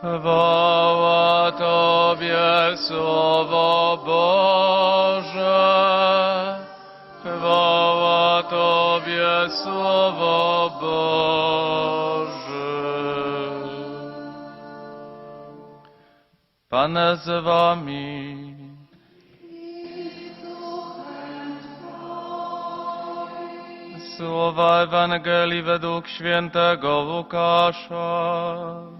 Chwała Tobie, Słowo Boże. Chwała Tobie, Słowo Boże. Pan z Wami. Słowa Ewangelii według świętego Łukasza.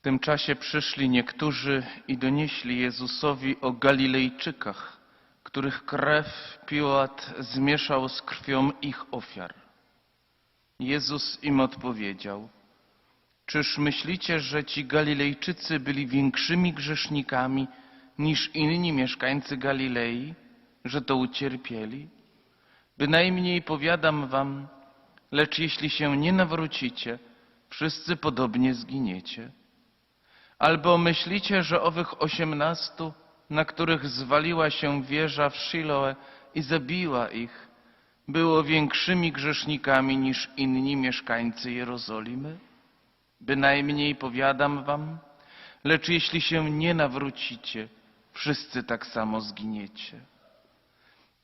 W tym czasie przyszli niektórzy i donieśli Jezusowi o Galilejczykach, których krew Piłat zmieszał z krwią ich ofiar. Jezus im odpowiedział: Czyż myślicie, że ci Galilejczycy byli większymi grzesznikami niż inni mieszkańcy Galilei, że to ucierpieli? Bynajmniej powiadam wam, lecz jeśli się nie nawrócicie, wszyscy podobnie zginiecie. Albo myślicie, że owych osiemnastu, na których zwaliła się wieża w Shiloe i zabiła ich, było większymi grzesznikami niż inni mieszkańcy Jerozolimy? Bynajmniej powiadam wam, lecz jeśli się nie nawrócicie, wszyscy tak samo zginiecie.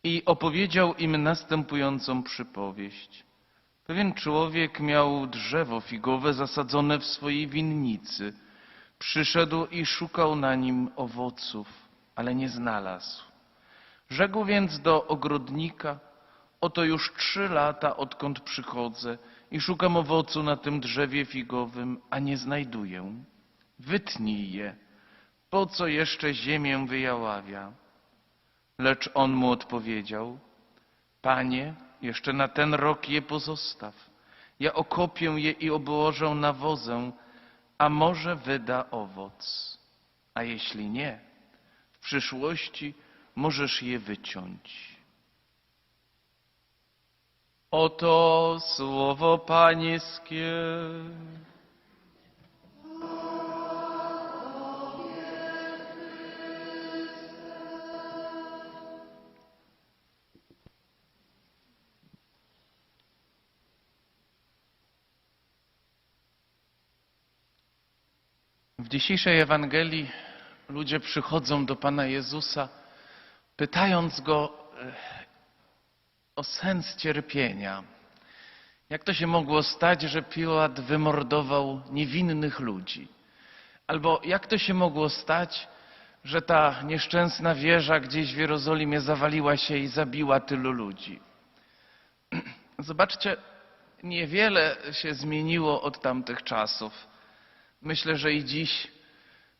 I opowiedział im następującą przypowieść. Pewien człowiek miał drzewo figowe zasadzone w swojej winnicy – Przyszedł i szukał na nim owoców, ale nie znalazł. Rzekł więc do ogrodnika: Oto już trzy lata, odkąd przychodzę i szukam owocu na tym drzewie figowym, a nie znajduję. Wytnij je, po co jeszcze ziemię wyjaławia? Lecz on mu odpowiedział: Panie, jeszcze na ten rok je pozostaw. Ja okopię je i obłożę nawozem, a może wyda owoc. A jeśli nie, w przyszłości możesz je wyciąć. Oto słowo Pańskie. W dzisiejszej Ewangelii ludzie przychodzą do Pana Jezusa, pytając Go e, o sens cierpienia. Jak to się mogło stać, że Piłat wymordował niewinnych ludzi? Albo jak to się mogło stać, że ta nieszczęsna wieża gdzieś w Jerozolimie zawaliła się i zabiła tylu ludzi? Zobaczcie, niewiele się zmieniło od tamtych czasów. Myślę, że i dziś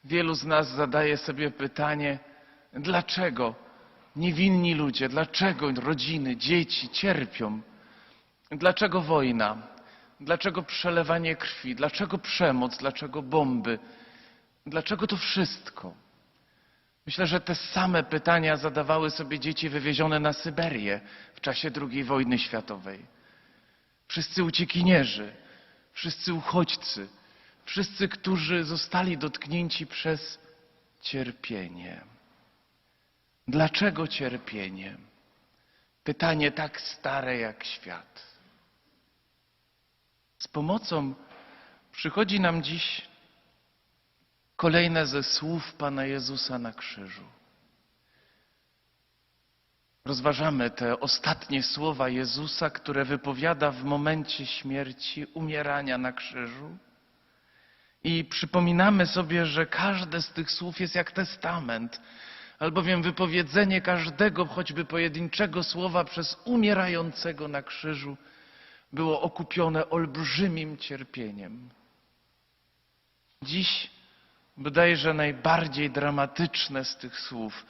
wielu z nas zadaje sobie pytanie, dlaczego niewinni ludzie, dlaczego rodziny, dzieci cierpią? Dlaczego wojna? Dlaczego przelewanie krwi? Dlaczego przemoc? Dlaczego bomby? Dlaczego to wszystko? Myślę, że te same pytania zadawały sobie dzieci wywiezione na Syberię w czasie II wojny światowej. Wszyscy uciekinierzy, wszyscy uchodźcy, wszyscy, którzy zostali dotknięci przez cierpienie. Dlaczego cierpienie? Pytanie tak stare jak świat. Z pomocą przychodzi nam dziś kolejne ze słów Pana Jezusa na krzyżu. Rozważamy te ostatnie słowa Jezusa, które wypowiada w momencie śmierci, umierania na krzyżu. I przypominamy sobie, że każde z tych słów jest jak testament, albowiem wypowiedzenie każdego, choćby pojedynczego słowa przez umierającego na krzyżu było okupione olbrzymim cierpieniem. Dziś bodajże najbardziej dramatyczne z tych słów.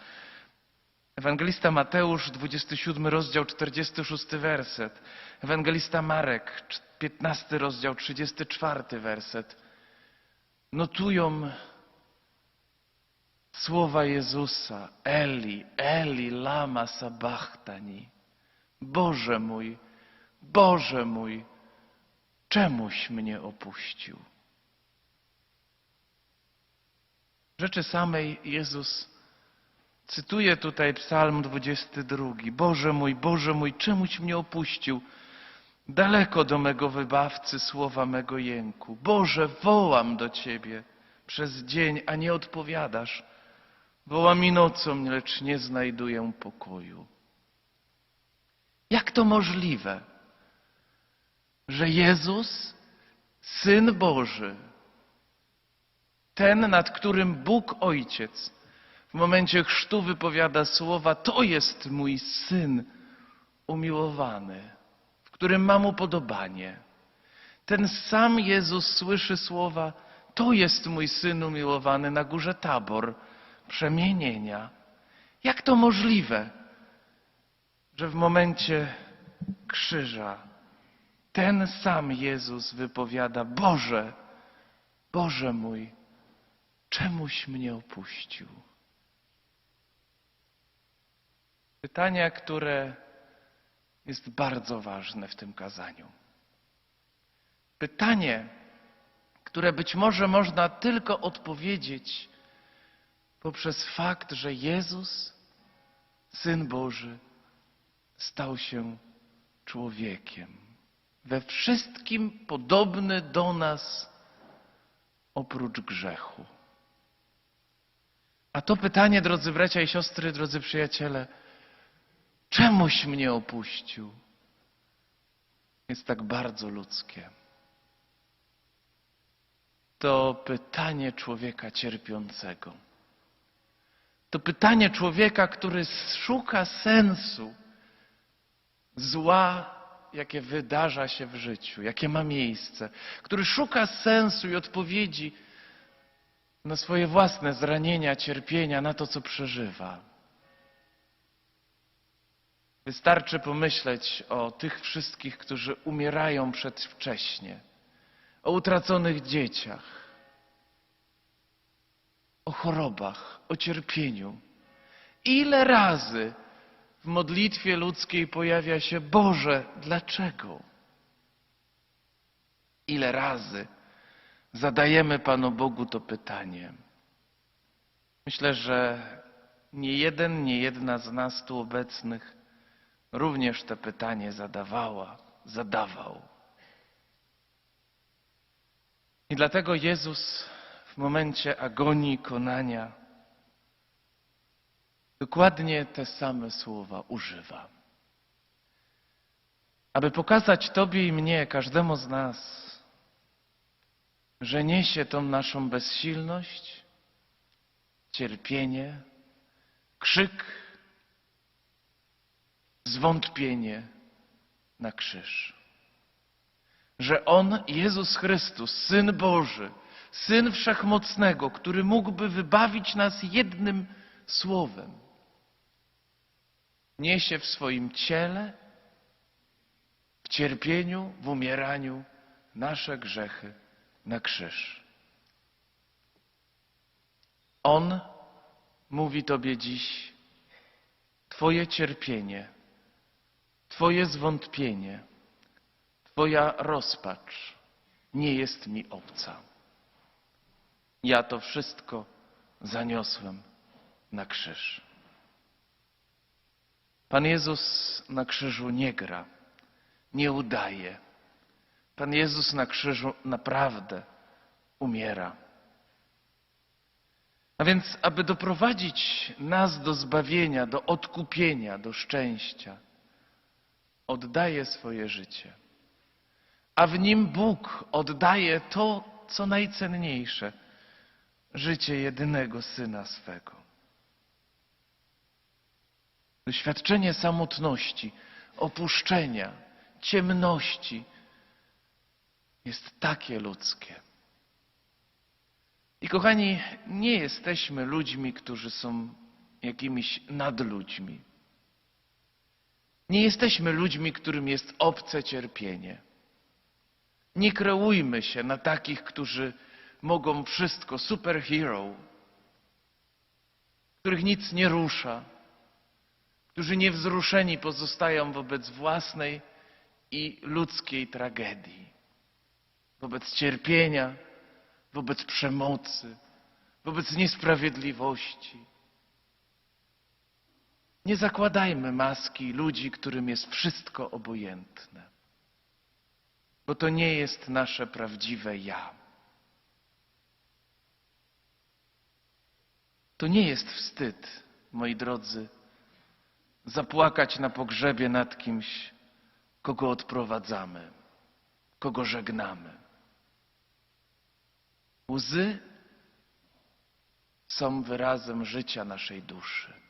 Ewangelista Mateusz, 27 rozdział, 46 werset. Ewangelista Marek, 15 rozdział, 34 werset notują słowa Jezusa: Eli, Eli, lama sabachthani. Boże mój, Boże mój, czemuś mnie opuścił? Rzeczy samej Jezus cytuje tutaj Psalm 22. Boże mój, Boże mój, czemuś mnie opuścił? Daleko do mego wybawcy słowa mego jęku. Boże, wołam do Ciebie przez dzień, a nie odpowiadasz. Wołam i nocą, lecz nie znajduję pokoju. Jak to możliwe, że Jezus, Syn Boży, ten, nad którym Bóg Ojciec w momencie chrztu wypowiada słowa, to jest mój Syn umiłowany, którym mam upodobanie. Ten sam Jezus słyszy słowa, to jest mój Syn umiłowany na górze Tabor, przemienienia. Jak to możliwe, że w momencie krzyża ten sam Jezus wypowiada: Boże, Boże mój, czemuś mnie opuścił? Pytanie, które jest bardzo ważne w tym kazaniu. Pytanie, które być może można tylko odpowiedzieć poprzez fakt, że Jezus, Syn Boży, stał się człowiekiem. We wszystkim podobny do nas, oprócz grzechu. A to pytanie, drodzy bracia i siostry, drodzy przyjaciele, czemuś mnie opuścił, jest tak bardzo ludzkie. To pytanie człowieka cierpiącego. To pytanie człowieka, który szuka sensu zła, jakie wydarza się w życiu, jakie ma miejsce, który szuka sensu i odpowiedzi na swoje własne zranienia, cierpienia, na to, co przeżywa. Wystarczy pomyśleć o tych wszystkich, którzy umierają przedwcześnie, o utraconych dzieciach, o chorobach, o cierpieniu. Ile razy w modlitwie ludzkiej pojawia się Boże, dlaczego? Ile razy zadajemy Panu Bogu to pytanie? Myślę, że nie jeden, nie jedna z nas tu obecnych również to pytanie zadawała, zadawał. I dlatego Jezus w momencie agonii, konania dokładnie te same słowa używa. Aby pokazać Tobie i mnie, każdemu z nas, że niesie tą naszą bezsilność, cierpienie, krzyk, zwątpienie na krzyż. Że On, Jezus Chrystus, Syn Boży, Syn Wszechmocnego, który mógłby wybawić nas jednym słowem, niesie w swoim ciele, w cierpieniu, w umieraniu nasze grzechy na krzyż. On mówi Tobie dziś, Twoje cierpienie, Twoje zwątpienie, Twoja rozpacz nie jest mi obca. Ja to wszystko zaniosłem na krzyż. Pan Jezus na krzyżu nie gra, nie udaje. Pan Jezus na krzyżu naprawdę umiera. A więc, aby doprowadzić nas do zbawienia, do odkupienia, do szczęścia, oddaje swoje życie. A w nim Bóg oddaje to, co najcenniejsze życie jedynego syna swego. Doświadczenie samotności, opuszczenia, ciemności jest takie ludzkie. I kochani, nie jesteśmy ludźmi, którzy są jakimiś nadludźmi. Nie jesteśmy ludźmi, którym jest obce cierpienie. Nie kreujmy się na takich, którzy mogą wszystko, superhero, których nic nie rusza, którzy niewzruszeni pozostają wobec własnej i ludzkiej tragedii, wobec cierpienia, wobec przemocy, wobec niesprawiedliwości. Nie zakładajmy maski ludzi, którym jest wszystko obojętne, bo to nie jest nasze prawdziwe ja. To nie jest wstyd, moi drodzy, zapłakać na pogrzebie nad kimś, kogo odprowadzamy, kogo żegnamy. Łzy są wyrazem życia naszej duszy.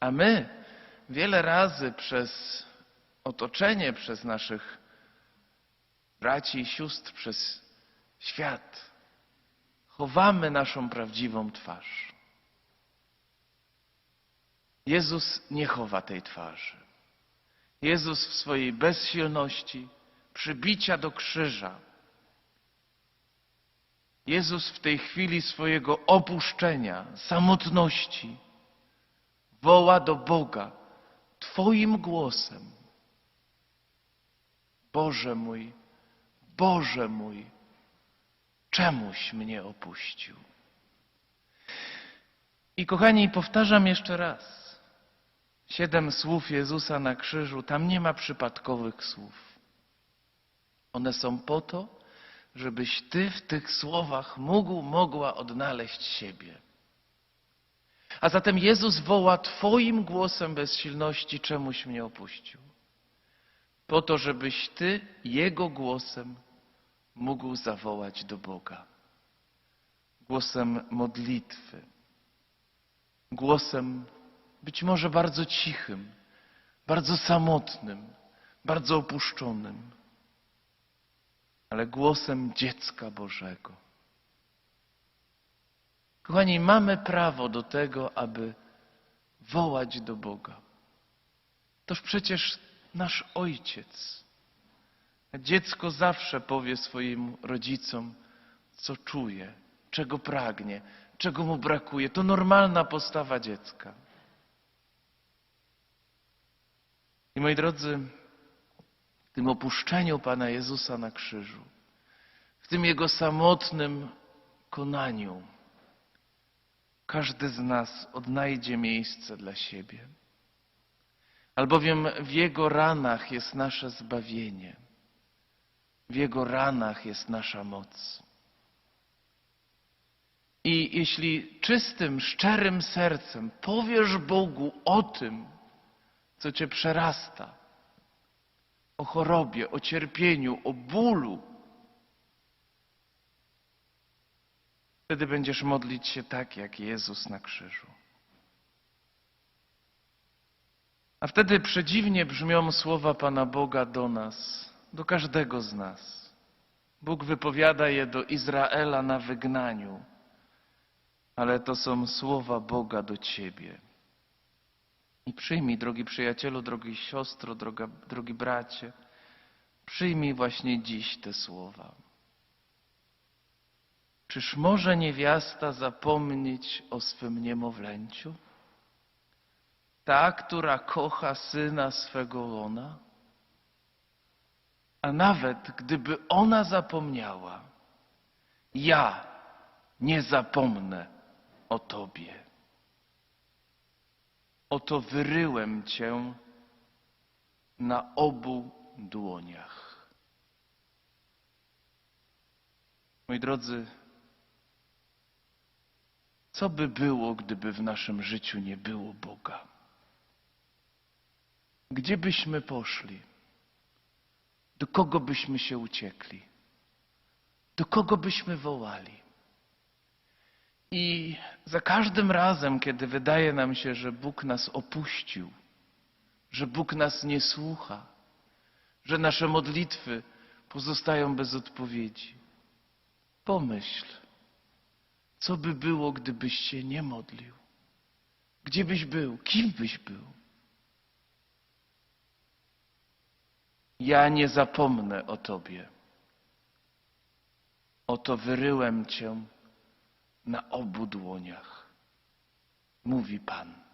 A my wiele razy przez otoczenie, przez naszych braci i sióstr, przez świat chowamy naszą prawdziwą twarz. Jezus nie chowa tej twarzy. Jezus w swojej bezsilności, przybicia do krzyża, Jezus w tej chwili swojego opuszczenia, samotności, woła do Boga Twoim głosem. Boże mój, Boże mój, czemuś mnie opuścił? I kochani, powtarzam jeszcze raz. Siedem słów Jezusa na krzyżu, tam nie ma przypadkowych słów. One są po to, żebyś Ty w tych słowach mógł, mogła odnaleźć siebie. A zatem Jezus woła Twoim głosem bezsilności, czemuś mnie opuścił. Po to, żebyś Ty Jego głosem mógł zawołać do Boga. Głosem modlitwy. Głosem być może bardzo cichym, bardzo samotnym, bardzo opuszczonym, ale głosem dziecka Bożego. Kochani, mamy prawo do tego, aby wołać do Boga. Toż przecież nasz ojciec. Dziecko zawsze powie swoim rodzicom, co czuje, czego pragnie, czego mu brakuje. To normalna postawa dziecka. I moi drodzy, w tym opuszczeniu Pana Jezusa na krzyżu, w tym Jego samotnym konaniu, każdy z nas odnajdzie miejsce dla siebie. Albowiem w Jego ranach jest nasze zbawienie. W Jego ranach jest nasza moc. I jeśli czystym, szczerym sercem powiesz Bogu o tym, co cię przerasta, o chorobie, o cierpieniu, o bólu, wtedy będziesz modlić się tak, jak Jezus na krzyżu. A wtedy przedziwnie brzmią słowa Pana Boga do nas, do każdego z nas. Bóg wypowiada je do Izraela na wygnaniu, ale to są słowa Boga do Ciebie. I przyjmij, drogi przyjacielu, drogi siostro, droga, drogi bracie, przyjmij właśnie dziś te słowa. Czyż może niewiasta zapomnieć o swym niemowlęciu? Ta, która kocha syna swego łona? A nawet gdyby ona zapomniała, ja nie zapomnę o Tobie. Oto wyryłem Cię na obu dłoniach. Moi drodzy, co by było, gdyby w naszym życiu nie było Boga? Gdzie byśmy poszli? Do kogo byśmy się uciekli? Do kogo byśmy wołali? I za każdym razem, kiedy wydaje nam się, że Bóg nas opuścił, że Bóg nas nie słucha, że nasze modlitwy pozostają bez odpowiedzi, pomyśl, co by było, gdybyś się nie modlił? Gdzie byś był? Kim byś był? Ja nie zapomnę o Tobie. Oto wyryłem Cię na obu dłoniach, mówi Pan.